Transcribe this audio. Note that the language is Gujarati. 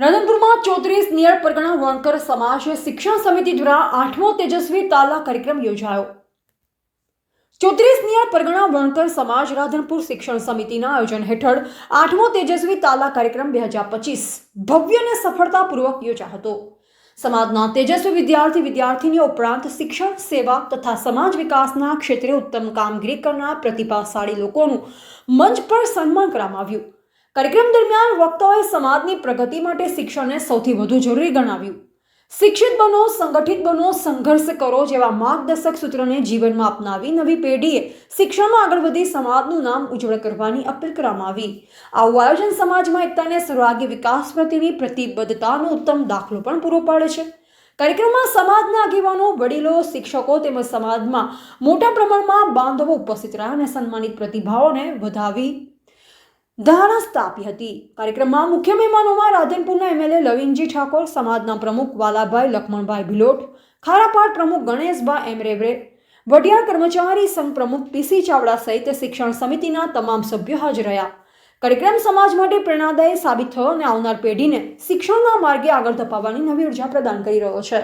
રાધનપુરમાં ચોત્રીસ નિયર પરગણા વણકર સમાજ શિક્ષણ સમિતિ દ્વારા આઠમો તેજસ્વી તાલા કાર્યક્રમ યોજાયો. ચોત્રીસ નિયર પરગણા વણકર સમાજ રાધનપુર શિક્ષણ સમિતિના આયોજન હેઠળ આઠમો તેજસ્વી તાલા કાર્યક્રમ બે હજાર પચીસ ભવ્ય અને સફળતાપૂર્વક યોજા હતો. સમાજના તેજસ્વી વિદ્યાર્થી વિદ્યાર્થીનીઓ ઉપરાંત શિક્ષણ, સેવા તથા સમાજ વિકાસના ક્ષેત્રે ઉત્તમ કામગીરી કરનાર પ્રતિભાશાળી લોકોનું મંચ પર સન્માન કરવામાં આવ્યું. કાર્યક્રમ દરમિયાન વક્તાઓએ સમાજની પ્રગતિ માટે શિક્ષણને સૌથી વધુ જરૂરી ગણાવ્યું. શિક્ષિત બનો, સંગઠિત બનો, સંઘર્ષ કરો જેવા માર્ગદર્શક સૂત્રોને જીવનમાં અપનાવી નવી પેઢીએ શિક્ષણમાં આગળ વધી સમાજનું નામ ઉજ્જવળ કરવાની અપીલ કરવામાં આવી. આવું આયોજન સમાજમાં એકતાને સર્વાગી વિકાસ પ્રત્યેની પ્રતિબદ્ધતાનો ઉત્તમ દાખલો પણ પૂરો પાડે છે. કાર્યક્રમમાં સમાજના આગેવાનો, વડીલો, શિક્ષકો તેમજ સમાજમાં મોટા પ્રમાણમાં બાંધવો ઉપસ્થિત રહ્યા અને સન્માનિત પ્રતિભાઓને વધાવી ધારણા સ્થાપી હતી. કાર્યક્રમમાં મુખ્ય મહેમાનોમાં રાધનપુરના એમએલએ લવિનજી ઠાકોર, સમાજના પ્રમુખ વાલાભાઈ લખમણભાઈ ભિલોટ, ખારાપાડ પ્રમુખ ગણેશભાઈ એમ રેવરે વડિયા કર્મચારી સંઘ પ્રમુખ પીસી ચાવડા સહિત શિક્ષણ સમિતિના તમામ સભ્યો હાજર રહ્યા. કાર્યક્રમ સમાજ માટે પ્રેરણાદાયી સાબિત થયો અને આવનાર પેઢીને શિક્ષણના માર્ગે આગળ ધપાવવાની નવી ઊર્જા પ્રદાન કરી રહ્યો છે.